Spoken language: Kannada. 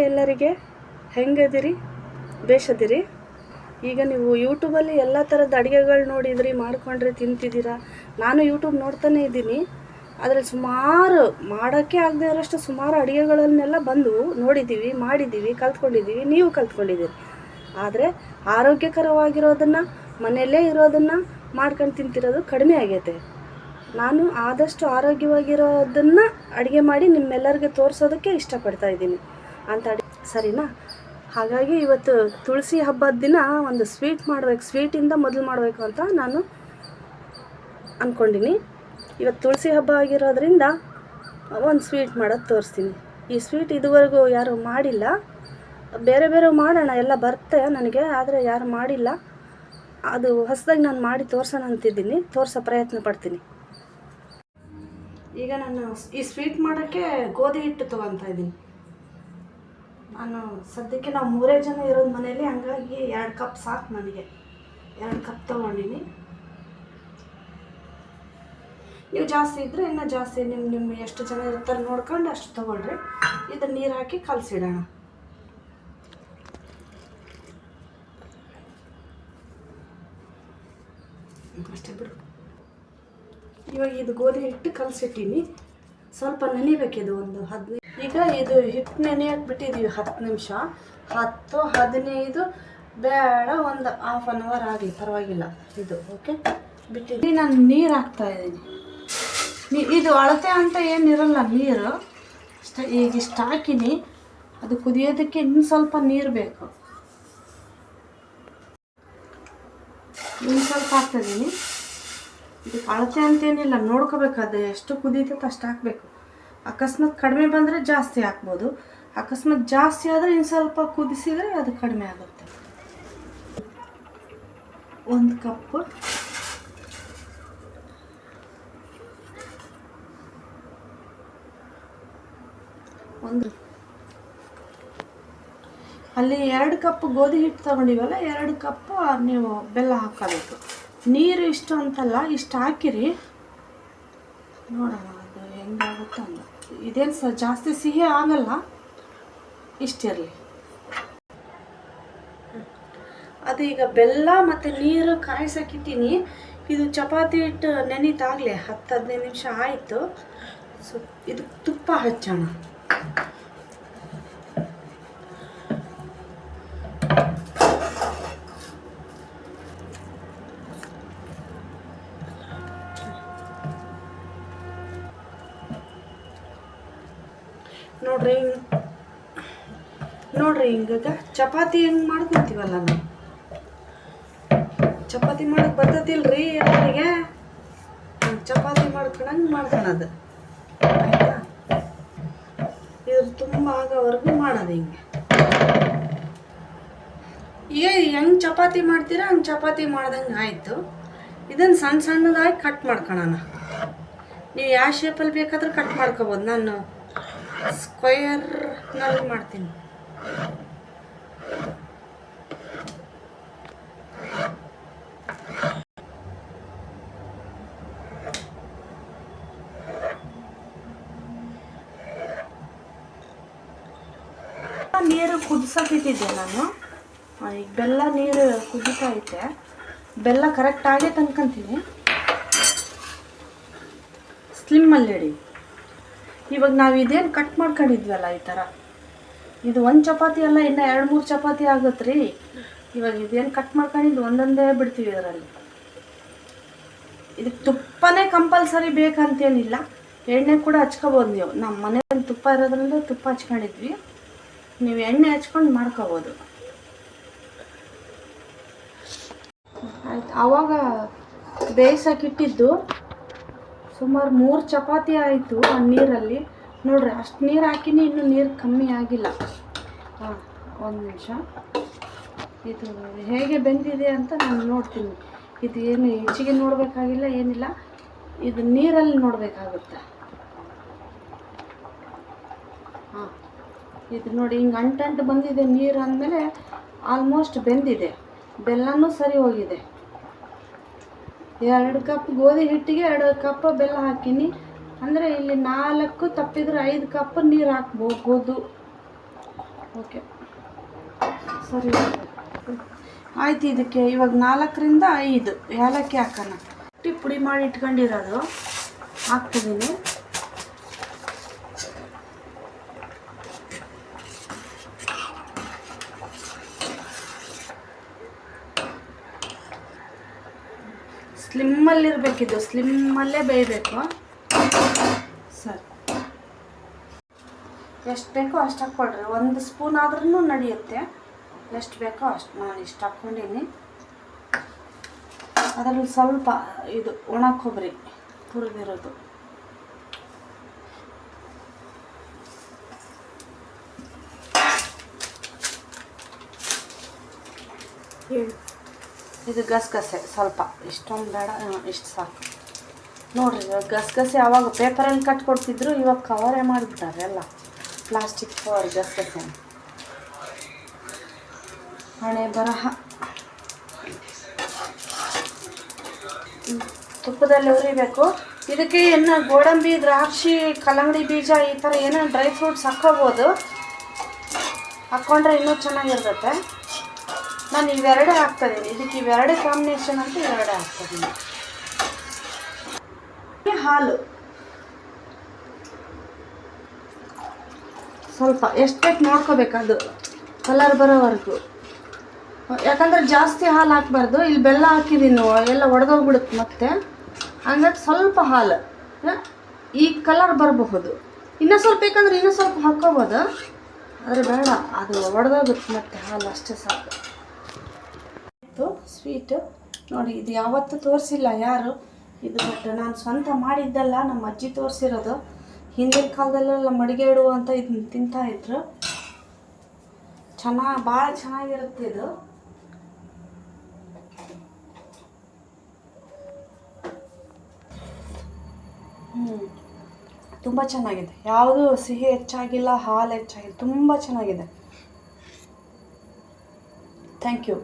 ಎಲ್ಲರಿಗೆ ಹೆಂಗದಿರಿ, ಬೇಷದಿರಿ. ಈಗ ನೀವು ಯೂಟ್ಯೂಬಲ್ಲಿ ಎಲ್ಲ ಥರದ ಅಡುಗೆಗಳು ನೋಡಿದ್ರಿ, ಮಾಡ್ಕೊಂಡ್ರೆ, ತಿಂತಿದ್ದೀರಾ. ನಾನು ಯೂಟ್ಯೂಬ್ ನೋಡ್ತಾನೆ ಇದ್ದೀನಿ. ಅದರಲ್ಲಿ ಸುಮಾರು ಮಾಡೋಕ್ಕೆ ಆಗದೆ ಇರೋಷ್ಟು ಸುಮಾರು ಅಡುಗೆಗಳನ್ನೆಲ್ಲ ಬಂದು ನೋಡಿದ್ದೀವಿ, ಮಾಡಿದ್ದೀವಿ, ಕಲ್ತ್ಕೊಂಡಿದ್ದೀವಿ, ನೀವು ಕಲ್ತ್ಕೊಂಡಿದ್ದೀರಿ. ಆದರೆ ಆರೋಗ್ಯಕರವಾಗಿರೋದನ್ನು, ಮನೆಯಲ್ಲೇ ಇರೋದನ್ನು ಮಾಡ್ಕೊಂಡು ತಿಂತಿರೋದು ಕಡಿಮೆ ಆಗೈತೆ. ನಾನು ಆದಷ್ಟು ಆರೋಗ್ಯವಾಗಿರೋದನ್ನು ಅಡುಗೆ ಮಾಡಿ ನಿಮ್ಮೆಲ್ಲರಿಗೆ ತೋರಿಸೋದಕ್ಕೆ ಇಷ್ಟಪಡ್ತಾ ಇದ್ದೀನಿ. ಅಂತ ಸರಿನಾ? ಹಾಗಾಗಿ ಇವತ್ತು ತುಳಸಿ ಹಬ್ಬದ ದಿನ ಒಂದು ಸ್ವೀಟ್ ಮಾಡ್ಬೇಕು, ಸ್ವೀಟಿಂದ ಮೊದಲು ಮಾಡಬೇಕು ಅಂತ ನಾನು ಅಂದ್ಕೊಂಡಿನಿ ಇವತ್ತು ತುಳಸಿ ಹಬ್ಬ ಆಗಿರೋದ್ರಿಂದ ಒಂದು ಸ್ವೀಟ್ ಮಾಡೋದು ತೋರಿಸ್ತೀನಿ. ಈ ಸ್ವೀಟ್ ಇದುವರೆಗೂ ಯಾರೂ ಮಾಡಿಲ್ಲ. ಬೇರೆ ಬೇರೆ ಮಾಡೋಣ, ಎಲ್ಲ ಬರುತ್ತೆ ನನಗೆ, ಆದರೆ ಯಾರು ಮಾಡಿಲ್ಲ. ಅದು ಹೊಸದಾಗಿ ನಾನು ಮಾಡಿ ತೋರ್ಸೋಣ ಅಂತಿದ್ದೀನಿ. ತೋರಿಸೋ ಪ್ರಯತ್ನ ಪಡ್ತೀನಿ. ಈಗ ನಾನು ಈ ಸ್ವೀಟ್ ಮಾಡೋಕ್ಕೆ ಗೋಧಿ ಹಿಟ್ಟು ತೊಗೊತಾ ಇದ್ದೀನಿ. ನಾನು ಸದ್ಯಕ್ಕೆ ನಾವು ಮೂರೇ ಜನ ಇರೋದು ಮನೇಲಿ ಹಂಗಾಗಿ ಎರಡು ಕಪ್ ಸಾಕು ನನಗೆ. ಎರಡು ಕಪ್ ತೊಗೊಂಡಿನಿ. ನೀವು ಜಾಸ್ತಿ ಇದ್ದರೆ ಇನ್ನೂ ಜಾಸ್ತಿ ನಿಮ್ಮ ನಿಮ್ಮ ಎಷ್ಟು ಜನ ಇರ್ತಾರೆ ನೋಡ್ಕೊಂಡು ಅಷ್ಟು ತೊಗೊಳ್ರಿ. ಇದು ನೀರು ಹಾಕಿ ಕಲಸಿಡೋಣ. ಅಷ್ಟೇ ಬಿಡು. ಇವಾಗ ಇದು ಗೋಧಿ ಹಿಟ್ಟು ಕಲಸಿಟ್ಟೀನಿ. ಸ್ವಲ್ಪ ನೆನಿಬೇಕಿದು ಒಂದು ಹದಿನೈದು ಈಗ ಇದು ಹಿಟ್ಟು ನೆನೆ ಬಿಟ್ಟಿದ್ದೀವಿ ಹತ್ತು ನಿಮಿಷ. ಹತ್ತು, ಹದಿನೈದು, ಬೇಡ, ಒಂದು ಹಾಫ್ ಆನ್ ಅವರ್ ಆಗಲಿ, ಪರವಾಗಿಲ್ಲ. ಇದು ಓಕೆ ಬಿಟ್ಟಿದ್ದೀನಿ ನಾನು ನೀರು ಹಾಕ್ತಾ ಇದ್ದೀನಿ. ಇದು ಅಳತೆ ಅಂತ ಏನಿರಲ್ಲ ನೀರು. ಅಷ್ಟೇ ಈಗ ಇಷ್ಟು ಹಾಕಿನಿ. ಅದು ಕುದಿಯೋದಕ್ಕೆ ಇನ್ನು ಸ್ವಲ್ಪ ನೀರು ಬೇಕು. ಇನ್ನು ಸ್ವಲ್ಪ ಹಾಕ್ತಿದ್ದೀನಿ ಇದಕ್ಕೆ ಅಳತೆ ಅಂತೇನಿಲ್ಲ ನೋಡ್ಕೋಬೇಕು. ಅದು ಎಷ್ಟು ಕುದೀತೈತೆ ಅಷ್ಟು ಹಾಕಬೇಕು. ಅಕಸ್ಮಾತ್ ಕಡಿಮೆ ಬಂದರೆ ಜಾಸ್ತಿ ಹಾಕ್ಬೋದು. ಅಕಸ್ಮಾತ್ ಜಾಸ್ತಿ ಆದರೆ ಇನ್ನು ಸ್ವಲ್ಪ ಕುದಿಸಿದರೆ ಅದು ಕಡಿಮೆ ಆಗುತ್ತೆ. ಒಂದು ಕಪ್ಪು. ಒಂದು. ಅಲ್ಲಿ ಎರಡು ಕಪ್ ಗೋಧಿ ಹಿಟ್ಟು ತಗೊಂಡಿವಲ್ಲ, ಎರಡು ಕಪ್ಪು ನೀವು ಬೆಲ್ಲ ಹಾಕೋಬೇಕು. ನೀರು ಇಷ್ಟು ಅಂತಲ್ಲ, ಇಷ್ಟು ಹಾಕಿರಿ. ನೋಡೋಣ ಅದು ಹೆಂಗಾಗುತ್ತೆ ಅಂತ. ಇದೇನು ಸ ಜಾಸ್ತಿ ಸಿಹಿ ಆಗಲ್ಲ? ಇಷ್ಟಿರಲಿ ಅದು ಈಗ ಬೆಲ್ಲ ಮತ್ತು ನೀರು ಕಾಯಿಸಕ್ಕಿಟ್ಟಿನಿ ಇದು ಚಪಾತಿ ಇಟ್ಟು ನೆನೀತಾಗಲೇ ಹತ್ತು ಹದಿನೈದು ನಿಮಿಷ ಆಯಿತು. ಸೊ, ಇದು ತುಪ್ಪ ಹಚ್ಚೋಣ. ನೋಡ್ರಿ ಹಿಂಗ ಚಪಾತಿ ಹೆಂಗ್ ಮಾಡ್ಕೊತೀವಲ್ಲ ನಾವು? ಚಪಾತಿ ಮಾಡಕ್ ಬರ್ತತಿಲ್ರಿ ಎಲ್ಲರಿಗೆ? ಚಪಾತಿ ಮಾಡ್ಕೊಳಂಗ್ ಮಾಡ್ಕೊಳದು ಆಯ್ತಾ? ಇದ್ರ ತುಂಬ ಆಗೋವರೆಗೂ ಮಾಡೋದು ಹಿಂಗೆ. ಈಗ ಹೆಂಗ್ ಚಪಾತಿ ಮಾಡ್ತೀರಾ ಹಂಗೆ ಚಪಾತಿ ಮಾಡ್ದಂಗೆ ಆಯಿತು. ಇದನ್ನು ಸಣ್ಣ ಸಣ್ಣದಾಗಿ ಕಟ್ ಮಾಡ್ಕೊಳೋಣ. ನೀವು ಯಾವ ಶೇಪಲ್ಲಿ ಬೇಕಾದ್ರೂ ಕಟ್ ಮಾಡ್ಕೋಬೋದು. ನಾನು ಸ್ಕ್ವಯರ್ನಲ್ಲಿ ಮಾಡ್ತೀನಿ. ನೀರು ಕುದಿಸೋಕಿಟ್ಟಿದ್ದೆ ನಾನು. ಈಗ ಬೆಲ್ಲ ನೀರು ಕುದಿತಾ ಐತೆ ಬೆಲ್ಲ ಕರೆಕ್ಟ್ ಆಗೈತೆ ಅನ್ಕೊಂತೀನಿ ಸ್ಲಿಮ್ಮಲ್ಲಿ ಇಡಿ ಇವಾಗ ನಾವು ಇದೇನು ಕಟ್ ಮಾಡ್ಕೊಂಡಿದ್ವಲ್ಲ ಈ ಥರ ಇದು ಒಂದು ಚಪಾತಿ ಅಲ್ಲ, ಇನ್ನು ಎರಡು ಮೂರು ಚಪಾತಿ ಆಗುತ್ತೆ ರೀ ಇವಾಗ ಇದೇನು ಕಟ್ ಮಾಡ್ಕೊಂಡಿದ್ದು ಒಂದೊಂದೇ ಬಿಡ್ತೀವಿ ಇದರಲ್ಲಿ. ಇದಕ್ಕೆ ತುಪ್ಪನೇ ಕಂಪಲ್ಸರಿ ಬೇಕಂತೇನಿಲ್ಲ. ಎಣ್ಣೆ ಕೂಡ ಹಚ್ಕೋಬೋದು ನೀವು. ನಮ್ಮ ಮನೆಯಲ್ಲಿ ತುಪ್ಪ ಇರೋದ್ರಿಂದ ತುಪ್ಪ ಹಚ್ಕೊಂಡಿದ್ವಿ. ನೀವು ಎಣ್ಣೆ ಹಚ್ಕೊಂಡು ಮಾಡ್ಕೋಬೋದು. ಆಯ್ತು, ಆವಾಗ ಬೇಯಿಸೋಕ್ಕಿಟ್ಟಿದ್ದು ಸುಮಾರು ಮೂರು ಚಪಾತಿ ಆಯಿತು ಆ ನೀರಲ್ಲಿ. ನೋಡ್ರಿ, ಅಷ್ಟು ನೀರು ಹಾಕಿನಿ, ಇನ್ನೂ ನೀರು ಕಮ್ಮಿ ಆಗಿಲ್ಲ. ಹಾಂ, ಒಂದು ನಿಮಿಷ. ಇದು ಹೇಗೆ ಬೆಂದಿದೆ ಅಂತ ನಾನು ನೋಡ್ತೀನಿ. ಇದು ಏನು ಹೆಚ್ಚಿಗೆ ನೋಡಬೇಕಾಗಿಲ್ಲ, ಏನಿಲ್ಲ. ಇದು ನೀರಲ್ಲಿ ನೋಡಬೇಕಾಗುತ್ತೆ. ಹಾಂ, ಇದು ನೋಡಿ, ಹಿಂಗೆ ಅಂಟಂಟು ಬಂದಿದೆ ನೀರು ಅಂದಮೇಲೆ ಆಲ್ಮೋಸ್ಟ್ ಬೆಂದಿದೆ. ಬೆಲ್ಲನೂ ಸರಿ ಹೋಗಿದೆ. ಎರಡು ಕಪ್ ಗೋಧಿ ಹಿಟ್ಟಿಗೆ ಎರಡು ಕಪ್ ಬೆಲ್ಲ ಹಾಕೀನಿ. ಅಂದರೆ ಇಲ್ಲಿ ನಾಲ್ಕು ತಪ್ಪಿದ್ರೆ ಐದು ಕಪ್ ನೀರು ಹಾಕ್ಬೋದು. ಓಕೆ. ಸರಿ. ಆಯ್ತು ಇದಕ್ಕೆ. ಇವಾಗ ನಾಲ್ಕರಿಂದ ಐದು. ಏಲಕ್ಕಿ ಹಾಕೋಣ. ರೊಟ್ಟಿ ಪುಡಿ ಮಾಡಿ ಇಟ್ಕೊಂಡಿರೋದು. ಹಾಕ್ತಿದ್ದೀನಿ ಸ್ಲಿಮ್ಮಲ್ಲಿರಬೇಕಿದು ಸ್ಲಿಮ್ಮಲ್ಲೇ ಬೇಯಬೇಕು ಸರಿ ಎಷ್ಟು ಬೇಕೋ ಅಷ್ಟು ಹಾಕ್ಕೊಳ್ರಿ. ಒಂದು ಸ್ಪೂನ್ ಆದ್ರೂ ನಡೆಯುತ್ತೆ. ಎಷ್ಟು ಬೇಕೋ ಅಷ್ಟು ನಾನು ಇಷ್ಟು ಹಾಕ್ಕೊಂಡೀನಿ. ಅದರಲ್ಲಿ ಸ್ವಲ್ಪ ಇದು ಒಣ ಕೊಬ್ಬರಿ ಹುರಿದಿರೋದು. ಇದು ಗಸಗಸೆ ಸ್ವಲ್ಪ. ಇಷ್ಟೊಂದು ಬೇಡ ಇಷ್ಟು ಸಾಕು. ನೋಡ್ರಿ, ಗಸಗಸೆ ಅವಾಗ ಪೇಪರಲ್ಲಿ ಕಟ್ಕೊಡ್ತಿದ್ರು ಇವಾಗ ಕವರೇ ಮಾಡಿಬಿಟ್ಟಾರೆ ಎಲ್ಲ ಪ್ಲಾಸ್ಟಿಕ್ ಕವರ್ ಗಸಗಸೆ ಹಣೆ ಬರಹ. ತುಪ್ಪದಲ್ಲಿ ಉರಿಬೇಕು. ಇದಕ್ಕೆ ಏನು ಗೋಡಂಬಿ, ದ್ರಾಕ್ಷಿ, ಕಲ್ಲಂಗಡಿ ಬೀಜ ಈ ಥರ ಏನೋ ಡ್ರೈ ಫ್ರೂಟ್ಸ್ ಹಾಕ್ಕೋಬೋದು. ಹಾಕ್ಕೊಂಡ್ರೆ ಇನ್ನೂ ಚೆನ್ನಾಗಿರ್ತೈತೆ. ನಾನು ಇವೆರಡೇ ಹಾಕ್ತಾಯಿದ್ದೀನಿ ಇದಕ್ಕೆ ಇವೆರಡೇ ಕಾಂಬಿನೇಷನ್ ಅಂತ ಇವೆರಡೇ ಹಾಕ್ತಾಯಿದ್ದೀನಿ ಹಾಲು. ಸ್ವಲ್ಪ ಎಷ್ಟು ಬೇಕು ನೋಡ್ಕೋಬೇಕು ಅದು. ಕಲರ್ ಬರೋವರೆಗೂ. ಯಾಕಂದ್ರೆ ಜಾಸ್ತಿ ಹಾಲು ಹಾಕ್ಬಾರ್ದು. ಇಲ್ಲಿ ಬೆಲ್ಲ ಹಾಕಿದ್ದೀನಿ ಎಲ್ಲ ಒಡೆದೋಗ್ಬಿಡುತ್ತೆ ಮತ್ತೆ. ಹಂಗಾಗಿ ಸ್ವಲ್ಪ ಹಾಲು? ಈ ಕಲರ್ ಬರಬಹುದು. ಇನ್ನೂ ಸ್ವಲ್ಪ ಬೇಕಂದ್ರೆ ಇನ್ನೂ ಸ್ವಲ್ಪ ಹಾಕ್ಕೋಬೋದು. ಆದರೆ ಬೇಡ, ಅದು ಒಡೆದೋಗುತ್ತೆ ಮತ್ತೆ ಹಾಲು ಅಷ್ಟೇ ಸಾಕು. ಇತ್ತು ಸ್ವೀಟು ನೋಡಿ, ಇದು ಯಾವತ್ತೂ ತೋರಿಸಿಲ್ಲ ಯಾರು. ಇದು ಬಿಟ್ಟು ನಾನು ಸ್ವಂತ ಮಾಡಿದ್ದಲ್ಲ, ನಮ್ಮ ಅಜ್ಜಿ ತೋರಿಸಿರೋದು. ಹಿಂದಿನ ಕಾಲದಲ್ಲೆಲ್ಲ ಮಡಿಗೆ ಇಡು ಅಂತ ಇದನ್ನ ತಿಂತಾ ಇದ್ರು. ಚೆನ್ನಾಗಿ ಭಾಳ ಚೆನ್ನಾಗಿರುತ್ತೆ ಇದು. ಹ್ಞೂ ತುಂಬ ಚೆನ್ನಾಗಿದೆ. ಯಾವುದು ಸಿಹಿ ಹೆಚ್ಚಾಗಿಲ್ಲ, ಹಾಲು ಹೆಚ್ಚಾಗಿಲ್ಲ, ತುಂಬ ಚೆನ್ನಾಗಿದೆ. Thank you.